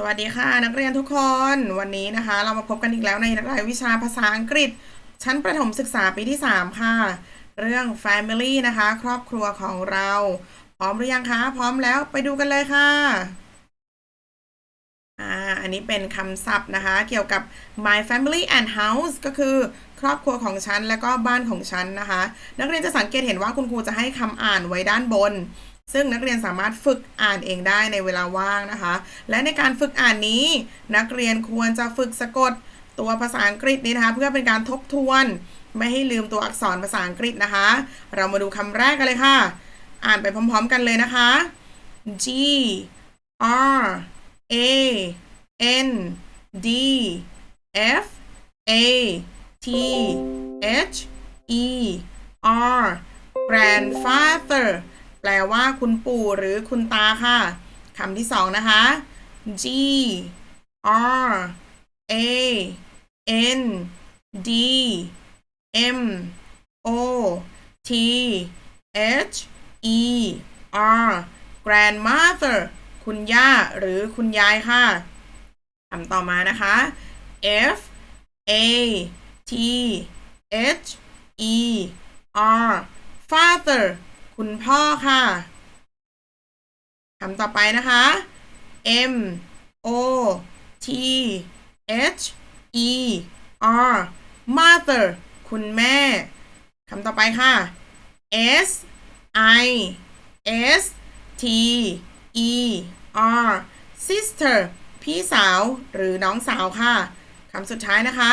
สวัสดีค่ะนักเรียนทุกคนวันนี้นะคะ เรามาพบกันอีกแล้วในรายวิชาภาษาอังกฤษ ชั้นประถมศึกษาปีที่ 3 ค่ะ เรื่อง family นะคะ ครอบครัวของเรา พร้อมหรือยังคะ พร้อมแล้วไปดูกันเลยค่ะอ่าอันนี้เป็นคำศัพท์นะคะ เกี่ยวกับ my family and house ก็คือครอบครัวของฉัน และก็บ้านของฉันนะคะ นักเรียนจะสังเกตเห็นว่าคุณครูจะให้คำอ่านไว้ด้านบน ซึ่งนักเรียนสามารถฝึกอ่านเองได้ในเวลาว่างนะคะ และในการฝึกอ่านนี้ นักเรียนควรจะฝึกสะกดตัวภาษาอังกฤษนี้นะคะ เพื่อเป็นการทบทวน ไม่ให้ลืมตัวอักษรภาษาอังกฤษนะคะ เรามาดูคำแรกกันเลยค่ะ อ่านไปพร้อมๆกันเลยนะคะ G R A N D F A T H E R grandfather แปลว่าคุณปู่หรือคุณตาค่ะคำที่สองนะคะ G R A N D M O T H E R grandmother คุณย่าหรือคุณยายค่ะคำต่อมานะคะ F A T H E R father คุณพ่อค่ะคำต่อไปนะคะ M O T H E R mother คุณแม่คำต่อไปค่ะ S I S T E R sister พี่สาวหรือน้องสาวค่ะคำสุดท้ายนะคะ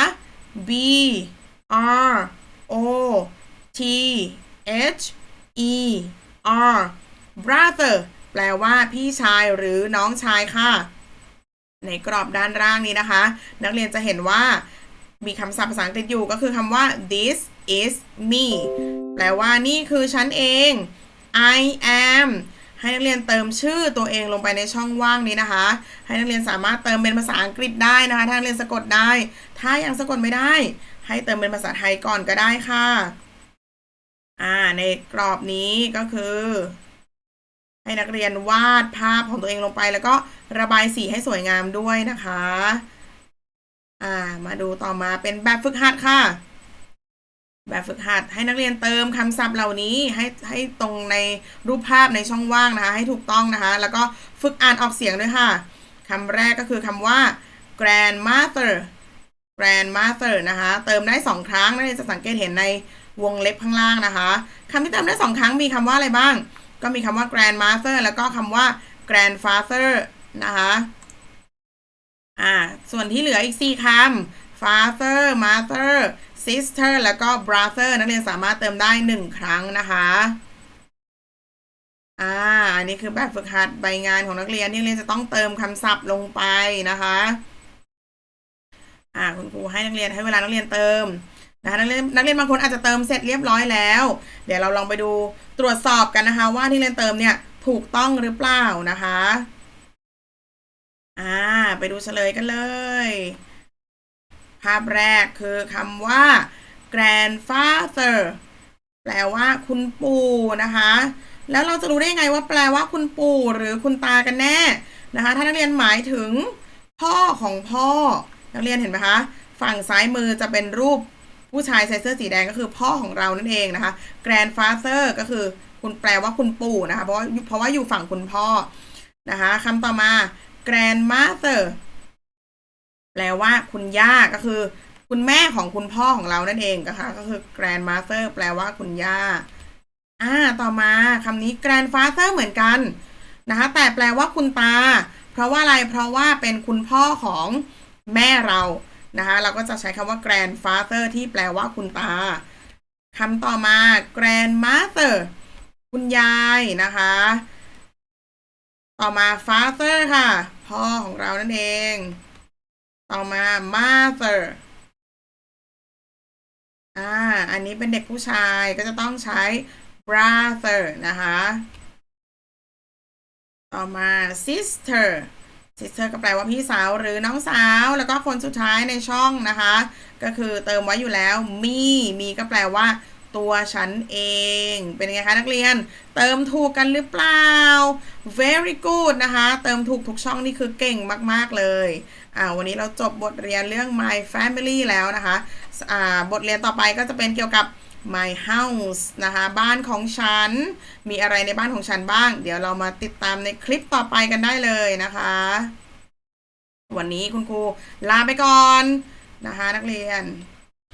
B R O T H E R brother แปลว่าพี่ชายหรือน้องชายค่ะ ในกรอบด้านล่างนี้นะคะ นักเรียนจะเห็นว่ามีคำศัพท์ภาษาอังกฤษอยู่ก็คือคำว่า this is me แปลว่านี่คือฉันเอง I am ให้นักเรียนเติมชื่อตัวเองลงไปในช่องว่างนี้นะคะ ให้นักเรียนสามารถเติมเป็นภาษาอังกฤษได้นะคะถ้านักเรียนสะกดได้ ถ้ายังสะกดไม่ได้ ให้เติมเป็นภาษาไทยก่อนก็ได้ค่ะ อ่า ในกรอบนี้ก็คือ ให้นักเรียนวาดภาพของตัวเองลงไป แล้วก็ระบายสีให้สวยงามด้วยนะคะ อ่า มาดูต่อมาเป็นแบบฝึกหัดค่ะ แบบฝึกหัดให้นักเรียนเติมคำศัพท์เหล่านี้ให้ให้ตรงในรูปภาพในช่องว่างนะคะ ให้ถูกต้องนะคะ แล้วก็ฝึกอ่านออกเสียงด้วยค่ะคำแรกก็คือคำว่า grandmother grandmother นะคะ เติมได้สองครั้งนักเรียนจะสังเกตเห็นใน วงเล็บข้างล่างนะคะคำที่เติมได้สองครั้งมีคำว่าอะไรบ้าง ก็มีคำว่า grandmother แล้วก็คำว่า grandfather นะคะอ่าส่วนที่เหลืออีก4คำ father mother sister แล้วก็ brother นักเรียนสามารถเติมได้1ครั้งนะคะอ่าอันนี้คือแบบฝึกหัดใบงานของนักเรียนที่นักเรียนจะต้องเติมคำศัพท์ลงไปนะคะ อ่าคุณครูให้นักเรียนให้เวลานักเรียนเติม นะคะนักเรียนนักเรียนบางคนอาจจะเติมเสร็จเรียบร้อยแล้ว เดี๋ยวเราลองไปดูตรวจสอบกันนะคะ ว่าที่เรียนเติมเนี่ยถูกต้องหรือเปล่านะคะอ่าไปดูเฉลยกันเลย ภาพแรกคือคำว่า grandfather แปลว่าคุณปู่นะคะ แล้วเราจะรู้ได้ยังไงว่าแปลว่าคุณปู่หรือคุณตากันแน่นะคะ ถ้านักเรียนหมายถึง พ่อของพ่อ นักเรียนเห็นไหมคะ ฝั่งซ้ายมือจะเป็นรูป ผู้ชายใส่เสื้อสีแดงก็คือพ่อของเรานั่นเองนะคะ grandfather ก็คือคุณแปลว่าคุณปู่นะคะ เพราะว่าเพราะว่าอยู่ฝั่งคุณพ่อนะคะคำต่อมา grandmother แปลว่าคุณย่าก็คือ คุณแม่ของคุณพ่อของเรานั่นเองนะคะ ก็คือ grandmother แปลว่าคุณย่าอ่าต่อมาคำนี้ grandfather เหมือนกันนะคะ แต่แปลว่าคุณตา เพราะว่าอะไรเพราะว่าเป็นคุณพ่อของแม่เรา นะคะเราก็จะใช้คำว่า grandfather ที่แปลว่าคุณตาคำต่อมา grandmother คุณยายนะคะ ต่อมา father ค่ะ พ่อของเรานั่นเอง ต่อมา mother อ่า อันนี้เป็นเด็กผู้ชายก็จะต้องใช้ brother นะคะ ต่อมา sister sister ก็แปลว่าพี่สาวหรือน้องสาว แล้วก็คนสุดท้ายในช่องนะคะ ก็คือเติมไว้อยู่แล้วมีมีก็แปลว่าตัวฉันเอง เป็นไงคะนักเรียน เติมถูกกันหรือเปล่า very good นะคะ เติมถูกทุกช่องนี่คือเก่งมาก ๆ เลยอ่าวันนี้เราจบบทเรียนเรื่อง my family แล้วนะคะอ่าบทเรียนต่อไปก็จะเป็นเกี่ยวกับ my house นะคะ บ้านของฉัน มีอะไรในบ้านของฉันบ้าง เดี๋ยวเรามาติดตามในคลิปต่อไปกันได้เลยนะคะ วันนี้คุณครูลาไปก่อนนะคะนักเรียน